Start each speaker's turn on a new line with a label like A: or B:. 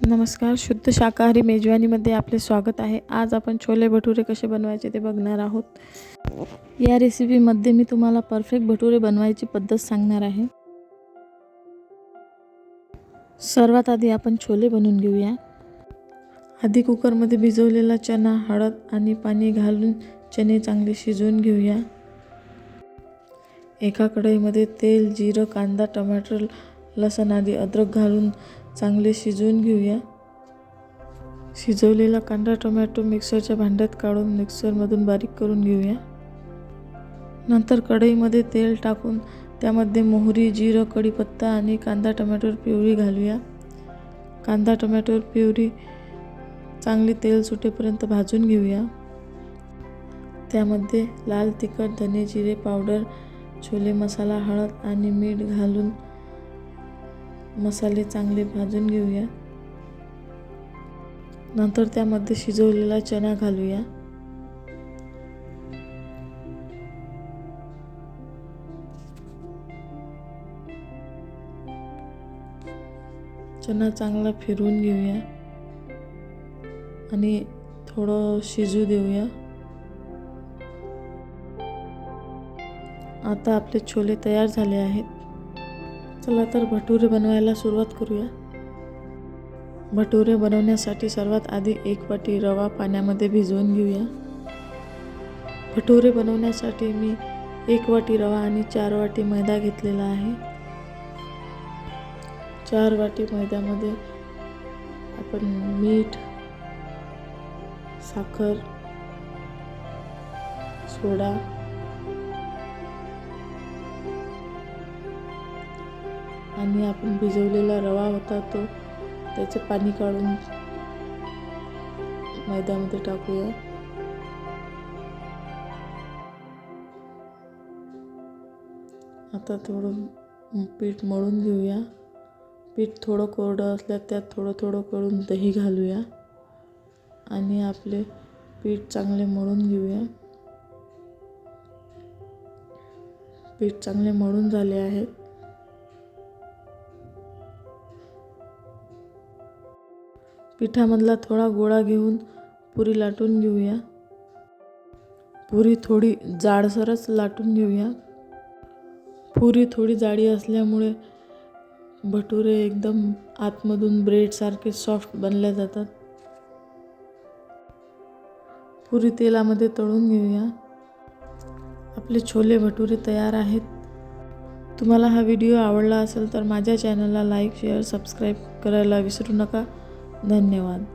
A: नमस्कार शुद्ध शाकाहारी मेजवानीमध्ये आपले स्वागत आहे. आज आपण छोले भटुरे कसे बनवायचे ते बघणार आहोत. या रेसिपीमध्ये मी तुम्हाला परफेक्ट भटुरे बनवायची पद्धत सांगणार आहे. सर्वात आधी आपण छोले बनवून घेऊया. आधी कुकरमध्ये भिजवलेला चना हळद आणि पाणी घालून चणे चांगले शिजवून घेऊया. एका कढईमध्ये तेल जिरं कांदा टमाटर लसण आदी अद्रक घालून चांगले शिजवून घेऊया. शिजवलेला कांदा टोमॅटो मिक्सरच्या भांड्यात काढून मिक्सरमधून बारीक करून घेऊया. नंतर कढईमध्ये तेल टाकून त्यामध्ये मोहरी जिरं कढीपत्ता आणि कांदा टोमॅटोवर पिवळी घालूया. कांदा टोमॅटोवर पिवरी चांगली तेल सुटेपर्यंत भाजून घेऊया. त्यामध्ये लाल तिखट धने जिरे पावडर छोले मसाला हळद आणि मीठ घालून मसाले चांगले भाजून घेऊया. नंतर त्यामध्ये शिजवलेला चणा घालूया. चणा चांगला फिरवून घेऊया. आणि थोडं शिजू देऊया. आता आपले छोले तयार झाले आहेत. चला तर भटुरे बनवायला सुरुवात करूया. भटुरे बनवण्यासाठी सर्वात आधी एक वाटी रवा पाण्यामध्ये भिजवून घेऊया. भटुरे बनवण्यासाठी मी एक वाटी रवा आणि चार वाटी मैदा घेतलेला आहे. चार वाटी मैद्यामध्ये आपण मीठ साखर सोडा आणि आपण भिजवलेला रवा होता तो त्याचे पाणी काढून मैद्यामध्ये टाकूया. आता थोडं पीठ मळून घेऊया. पीठ थोडं कोरडं असल्यास त्यात थोडं थोडं करून दही घालूया. आणि आपले पीठ चांगले मळून घेऊया. पीठ चांगले मळून झाले आहेत पिठामधला थोडा गोळा घेऊन पुरी लाटून घेऊया. पुरी थोडी जाडसरच लाटून घेऊया. पुरी थोडी जाडी असल्यामुळे भटुरे एकदम आतमधून ब्रेडसारखे सॉफ्ट बनल्या जातात. पुरी तेलामध्ये तळून घेऊया. आपले छोले भटुरे तयार आहेत. तुम्हाला हा व्हिडिओ आवडला असेल तर माझ्या चॅनलला लाईक शेअर सबस्क्राईब करायला विसरू नका. धन्यवाद.